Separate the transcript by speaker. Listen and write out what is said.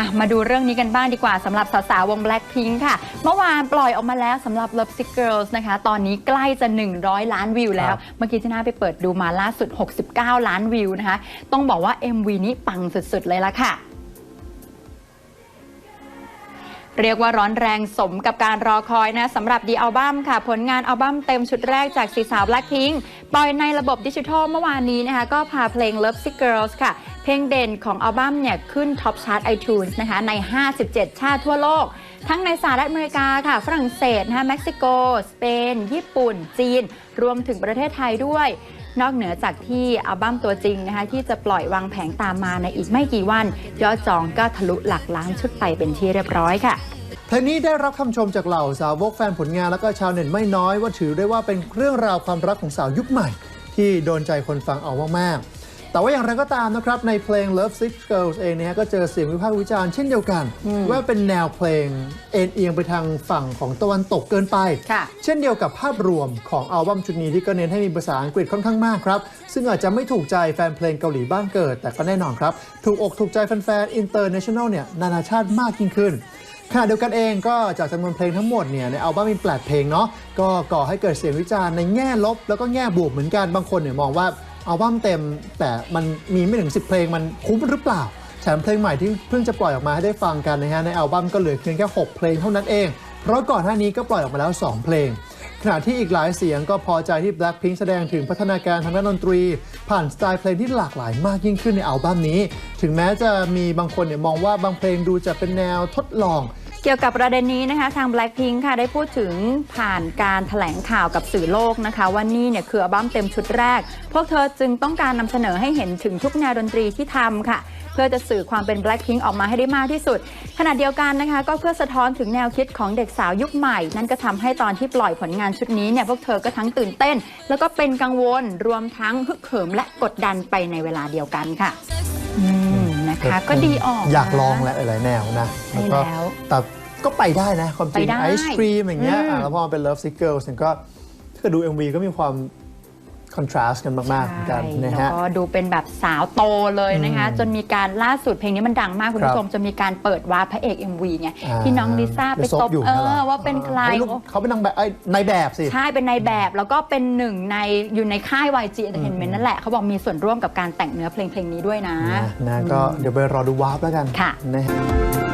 Speaker 1: อะมาดูเรื่องนี้กันบ้างดีกว่าสำหรับสาวๆวง Blackpink ค่ะ เมื่อวานปล่อยออกมาแล้วสำหรับ Love Sick Girls นะคะ ตอนนี้ใกล้จะ 100 ล้านวิวแล้ว
Speaker 2: ครับ
Speaker 1: เมื่อกี้ที่น่าไปเปิดดูมาล่าสุด 69 ล้านวิวนะคะ ต้องบอกว่า MV นี้ปังสุดๆเลยละค่ะ เรียกว่าร้อนแรงสมกับการรอคอยนะสำหรับดีอัลบั้มค่ะ ผลงานอัลบั้มเต็มชุดแรกจากสีสาว Blackpink ปล่อยในระบบดิจิทัลเมื่อวานนี้นะคะ ก็พาเพลง Love Sick Girls ค่ะ เพลงเด่นของอัลบั้มเนี่ย ขึ้นท็อปชาร์ต iTunes นะคะ ใน 57 ชาติทั่วโลก ทั้งในสหรัฐอเมริกาค่ะ ฝรั่งเศสนะคะเม็กซิโก สเปน ญี่ปุ่น จีน รวมถึงประเทศไทยด้วย นอกเหนือจากที่อัลบั้มตัวจริงนะคะที่จะปล่อยวางแผงตามมาในอีกไม่กี่วัน ยอดจองก็ทะลุหลักล้านชุดไปเป็นที่เรียบร้อยค่ะ
Speaker 2: เพลงนี้ได้รับคำชมจากเหล่าสาวกแฟนผลงานแล้วก็ชาวเน็ตไม่น้อยว่าถือได้ว่าเป็นเรื่องราวความรักของสาวยุคใหม่ ที่โดนใจคนฟังเอามากๆ แต่ว่าอย่างไรก็ตามนะครับ ในเพลง Love Six Girls เองเนี่ยก็เจอเสียงวิพากษ์วิจารณ์เช่นเดียวกัน ว่าเป็นแนวเพลงเอ็นเอียงไปทางฝั่งของตะวันตกเกินไป
Speaker 1: ค่ะ
Speaker 2: เช่นเดียวกับภาพรวมของอัลบั้มชุดนี้ที่ก็เน้นให้มีภาษาอังกฤษค่อนข้างมากครับ ซึ่งอาจจะไม่ถูกใจแฟนเพลงเกาหลีบ้านเกิด แต่ก็แน่นอนครับ ถูกอกถูกใจแฟนๆอินเตอร์เนชั่นแนลเนี่ยนานาชาติมากยิ่งขึ้น ขณะเดียวกันเองก็จากจำนวนเพลงทั้งหมดเนี่ยในอัลบั้มมีแปดเพลงเนาะก็ก่อให้เกิดเสียงวิจารณ์ในแง่ลบแล้วก็แง่บวกเหมือนกันบางคนเนี่ยมองว่า อัลบั้มเต็ม แต่มันมีไม่ถึง 10 เพลงมันคุ้มหรือเปล่าแถมเพลงใหม่ที่เพิ่งจะปล่อยออกมาให้ได้ฟังกันนะฮะในอัลบั้มก็เหลือเพียงแค่ 6 เพลงเท่านั้นเอง เพราะก่อนหน้านี้ก็ปล่อยออกมาแล้ว 2 เพลง ขณะที่อีกหลายเสียงก็พอใจที่ Blackpink แสดงถึงพัฒนาการทางด้านดนตรี ผ่านสไตล์เพลงที่หลากหลายมากยิ่งขึ้นในอัลบั้มนี้ ถึงแม้จะมีบางคนเนี่ยมองว่าบางเพลงดูจะเป็นแนวทดลอง
Speaker 1: เกี่ยวกับประเด็นนี้นะคะทาง Blackpink ค่ะได้พูดถึงผ่านการแถลงข่าวกับสื่อโลกนะคะ ว่านี่เนี่ยคืออัลบั้มเต็มชุดแรก พวกเธอจึงต้องการนำเสนอให้เห็นถึงทุกแนวดนตรีที่ทำค่ะ เพื่อจะสื่อความเป็น Blackpink ออกมาให้ได้มากที่สุด ขณะเดียวกันนะคะ ก็เพื่อสะท้อนถึงแนวคิดของเด็กสาวยุคใหม่ นั่นก็ทำให้ตอนที่ปล่อยผลงานชุดนี้เนี่ยพวกเธอก็ทั้งตื่นเต้น แล้วก็เป็นกังวลรวมทั้งฮึกเหิมและกดดันไปในเวลาเดียวกันค่ะ นะคะก็ดีออก
Speaker 2: อยาก
Speaker 1: นะ
Speaker 2: ลองแหละหลายๆแนวนะ
Speaker 1: ใช่
Speaker 2: ก็
Speaker 1: แล้ว
Speaker 2: แต่ก็ไปได้นะความจริง
Speaker 1: ไปได้
Speaker 2: ไอศครีมอย่างเงี้ย
Speaker 1: อืม
Speaker 2: อะแล้วพอมันเป็น Love Sick Girls เนี่ยก็ถ้าเกิดดู MV ก็มีความ คอนทราสต์กันมากๆเหมือนกันนะ
Speaker 1: แล้ว
Speaker 2: ฮะ
Speaker 1: ก็ดูเป็นแบบสาวโตเลยนะคะ
Speaker 2: อืม
Speaker 1: จนมีการล่าสุดเพลงนี้มันดังมากคุณ
Speaker 2: ครับ
Speaker 1: ผู้ชมจนมีการเปิดวาร์ปพระเอก MV ไง
Speaker 2: อ่า
Speaker 1: ที่น้องลิซ่าไป
Speaker 2: ไปซบ
Speaker 1: ตบ
Speaker 2: อยู่
Speaker 1: เอ
Speaker 2: นั่นแห
Speaker 1: อ
Speaker 2: ละ
Speaker 1: ว่าเป็นใคร
Speaker 2: เฮ้ยลูกเขาเป็นนางแบบเอ้ยในแบบสิ
Speaker 1: ใช่เป็นในายแบบแล้วก็เป็นหนึ่งในอยู่ในค่าย YG Entertainment นั่นแหละเขาบอกมีส่วนร่วมกับการแต่งเนื้อเพลงเพลงนี้ด้วยนะ
Speaker 2: นะนะก็เดี๋ยวไปรอดูวาร์ปแล้วกัน
Speaker 1: ค่ะ
Speaker 2: นะฮะ